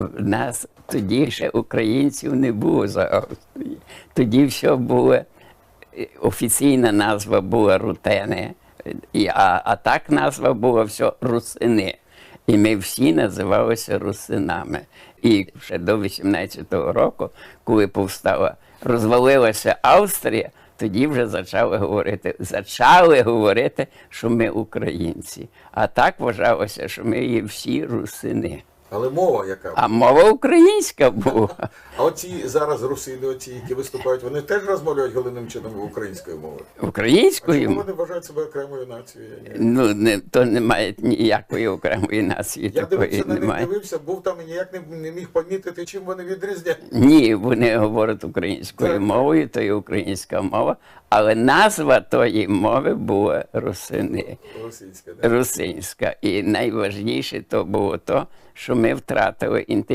В нас тоді ще українців не було за Австрії. Тоді все було, офіційна назва була рутени, а, а так назва була все русини. І ми всі називалися русинами. І ще до 18-го року, коли повстала, розвалилася Австрія, тоді вже почали говорити, почали говорити, що ми українці. А так вважалося, що ми є всі русини. Але мова яка? А мова українська була. А оці зараз русини, оці, які виступають, вони теж розмовляють головним чином українською мовою. А Українською чому вони вважають себе окремою нацією? Ну не то немає ніякої окремої нації. Я такої дивився на них, немає. дивився, був там і ніяк не, не міг помітити, чим вони відрізняють. Ні, вони говорять українською Так. мовою, то є українська мова, але назва тої мови була русини, Російська, да. русинська. І найважніше то було то, що ми втратили